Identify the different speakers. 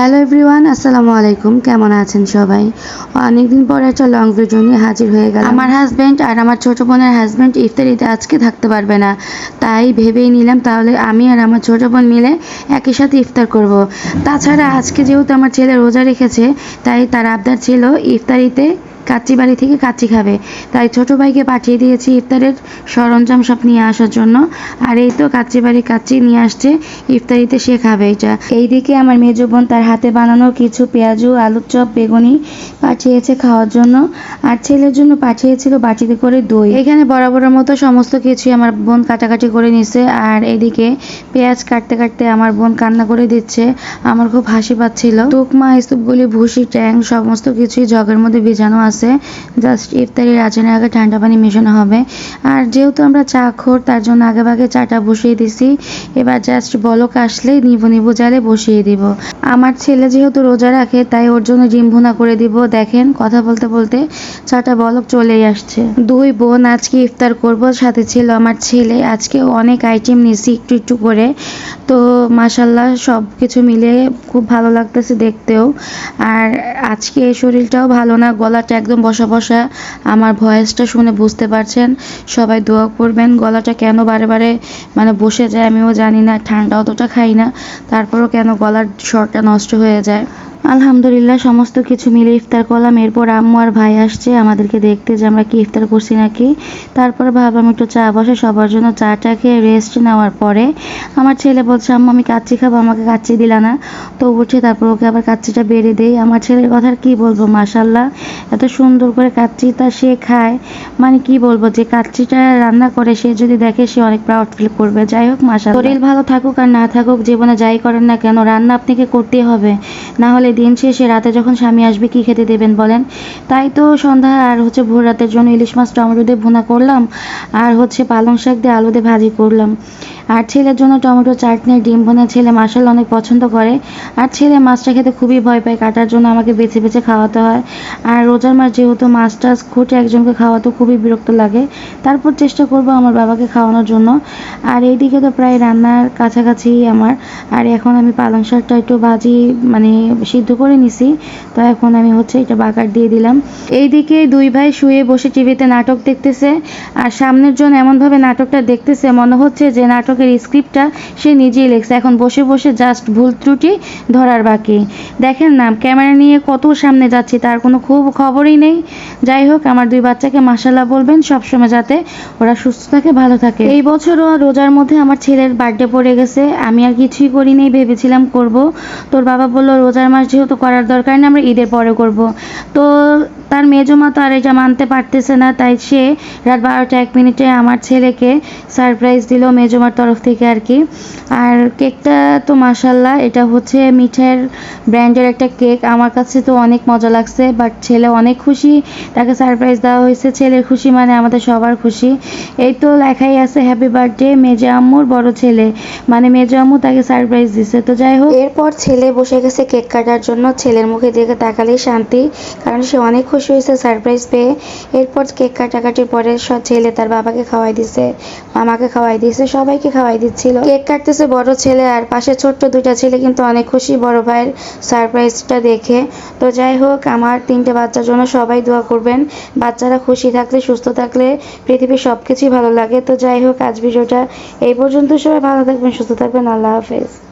Speaker 1: Hello everyone আসসালামু আলাইকুম। কেমন আছেন সবাই? অনেকদিন পর একটা লং ভিডিও নিয়ে হাজির হয়ে গেল আমার হাজব্যান্ড আর আমার ছোট বোনের হাজব্যান্ড ইফতারিতে আজকে থাকতে পারবে না। তাই ভেবেই নিলাম তাহলে আমি আর আমার ছোট বোন মিলে একই সাথে ইফতার করব। তাছাড়া আজকে যেহেতু আমার ছেলে রোজা রেখেছে, তাই তার আবদার ছিল ইফতারিতে কাচ্চি বাড়ি থেকে কাচ্চি খাবে। তাই ছোট ভাইকে পাঠিয়ে দিয়েছি ইফতারের সরঞ্জাম সব নিয়ে আসার জন্য। আর এই তো কাচ্চি বাড়ি কাচ্চি নিয়ে আসছে, ইফতারিতে সে খাবে এটা। এইদিকে আমার মেজো বোন তার হাতে বানানো কিছু পেঁয়াজু, আলুর চপ, বেগুনি পাঠিয়েছে খাওয়ার জন্য। আর ছেলের জন্য পাঠিয়েছিল বাটিতে করে দই। এখানে বরাবরের মতো সমস্ত কিছুই আমার বোন কাটাকাটি করে নিছে। আর এদিকে পেঁয়াজ কাটতে কাটতে আমার বোন কান্না করে দিচ্ছে। আমার খুব হাসি পাচ্ছিল। তুকমা স্তূপগুলি ভুসি, ট্যাং, সমস্ত কিছুই জগের মধ্যে ভিজানো আছে। জাস্ট ইফতারির আজানের আগে ঠান্ডা পানি মেশানো হবে। আর যেহেতু আমরা চা খোর তার জন্য আগে ভাগে চাটা বসিয়ে দিছি। এবার জাস্ট বলক আসলেই নিবু নিবু জালে বসিয়ে দিব। আমার ছেলে যেহেতু রোজা রাখে, তাই ওর জন্য ডিম ভুনা করে দিব। দেখেন, কথা বলতে বলতে চাটা বলক চলেই আসছে। দুই বোন আজকে ইফতার করব, সাথে ছিল আমার ছেলে। আজকে অনেক আইটেম নিয়েছি একটু একটু করে। তো মাসাল্লাহ সব কিছু মিলে খুব ভালো লাগতেছে দেখতেও। আর আজকে শরীরটাও ভালো না, গলাটা একদম বসা বসা আমার ভয়েসটা শুনে বুঝতে পারছেন। সবাই দোয়া করবেন, গলাটা কেন বারে বারে মানে বসে যায় আমিও জানি না, ঠান্ডা অতটা খাই না, তারপরও কেন গলার স্বরটা নষ্ট হয়ে যায়। আলহামদুলিল্লাহ, সমস্ত কিছু মিলে ইফতার করলাম। এরপর আম্মু আর ভাই আসছে, আমাদেরকে দেখতে যে আমরা কি ইফতার করছি নাকি। তারপর ভাবলাম একটু চা বসে, সবার জন্য চাটা খেয়ে রেস্ট নেওয়ার পরে আমার ছেলে বলছে, আম্মু, আমি কাচ্চি খাব, আমাকে কাচ্চি দিলা না। তো উঠে তারপর ওকে আবার কাচ্চিটা বেড়ে দেই। আমার ছেলের কথা আর কি বলব? মাশাল্লাহ এত সুন্দর করে কাচ্চিটা সে খায়। মানে কি বলব যে কাচ্চিটা রান্না করে, সে যদি দেখে, সে অনেক প্রাউড ফিল করবে। যাই হোক মাশাল্লাহ শরীর ভালো থাকুক আর না থাকুক, জীবনে যাই করেন না কেন, রান্না আপনাকে করতেই হবে। না হলে দিন শেষে, রাতে যখন স্বামী আসবে, কি খেতে দেবেন বলেন? তাই তো সন্ধ্যা, আর হচ্ছে ভোর রাতের জন্য ইলিশ মাছ টমেটো দিয়ে ভুনা করলাম, আর হচ্ছে পালং শাক দিয়ে আলু দিয়ে ভাজি করলাম। আর ছেলের জন্য টমেটো, চাটনি, ডিম ভুনা ছেলে মাসাল অনেক পছন্দ করে। আর ছেলে মাছটা খেতে খুবই ভয় পায়, কাটার জন্য আমাকে বেছে বেছে খাওয়াতে হয়। আর রোজার মাছ যেহেতু মাছ টাছ খুঁটে একজনকে খাওয়াতে খুবই বিরক্ত লাগে, তারপর চেষ্টা করব আমার বাবাকে খাওয়ানোর জন্য। আর এইদিকে তো প্রায় রান্নার কাছাকাছি আমার, আর এখন আমি পালং শাকটা একটু ভাজি মানে সিদ্ধ করে নিছি। তো এখন আমি হচ্ছে এটা বাগার দিয়ে দিলাম। এইদিকে দুই ভাই শুয়ে বসে টিভিতে নাটক দেখতেছে। আর সামনের জন এমনভাবে নাটকটা দেখতেছে, মনে হচ্ছে যে নাটকের স্ক্রিপ্টটা সে নিজেই লিখছে। এখন বসে বসে জাস্ট ভুল ত্রুটি ধরার বাকি। দেখেন না, ক্যামেরা নিয়ে কত সামনে যাচ্ছি, তার কোনো খুব খবরই নেই। যাই হোক, আমার দুই বাচ্চাকে মাসাল্লাহ বলবেন, সবসময় যাতে ওরা সুস্থ থাকে, ভালো থাকে। এই বছরও রোজার মধ্যে আমার ছেলের বার্থডে পড়ে গেছে। আমি আর কিছুই করিনি, ভেবেছিলাম করব। তোর বাবা বলল, রোজার মাস যেহেতু করার দরকার নেই আমরা ঈদের পরে করব। তো তার মেজো মা তো আর এটা মানতে পারতেছে না, তাই সে রাত বারোটা এক মিনিটে আমার ছেলেকে সারপ্রাইজ দিল মেজোমার তরফ থেকে আর কি। আর কেকটা তো মাসাল্লাহ এটা হচ্ছে মিঠের ব্র্যান্ডের একটা কেক। আমার কাছে তো অনেক মজা লাগছে বাট ছেলে অনেক খুশি, তাকে সারপ্রাইজ দেওয়া হয়েছে। ছেলের খুশি মানে আমাদের সবার খুশি। এই তো লেখাই আছে হ্যাপি বার্থডে মেজো আম্মুর বড় ছেলে। মানে মেজো আম্মু তাকে সারপ্রাইজ দিছে। তো যাই হোক। এরপর ছেলে বসে গেছে কেক কাটার জন্য। ছেলের মুখে দিকে তাকালেই শান্তি, কারণ সে অনেক খুশি হয়েছে সারপ্রাইজ পেয়ে। এরপর কেক কাটাকাটির পরে সব ছেলে তার বাবাকে খাওয়াই দিছে, মামাকে খাওয়াই দিছে, সবাইকে খাওয়াই দিচ্ছিল। কেক কাটতেছে বড় ছেলে আর পাশে ছোট্ট দুইটা ছেলে কিন্তু অনেক খুশি বড় ভাইয়ের সারপ্রাইজটা দেখে। তো যাই হোক, আমার তিনটে বাচ্চার জন্য সবাই দোয়া করবেন। বাচ্চারা খুশি থাকলে, সুস্থ থাকলে পৃথিবীর সব কিছুই ভালো লাগে। তো যাই হোক, আজ ভিডিওটা এই পর্যন্ত। সবাই ভালো থাকবেন, সুস্থ থাকবেন। আল্লাহ হাফেজ।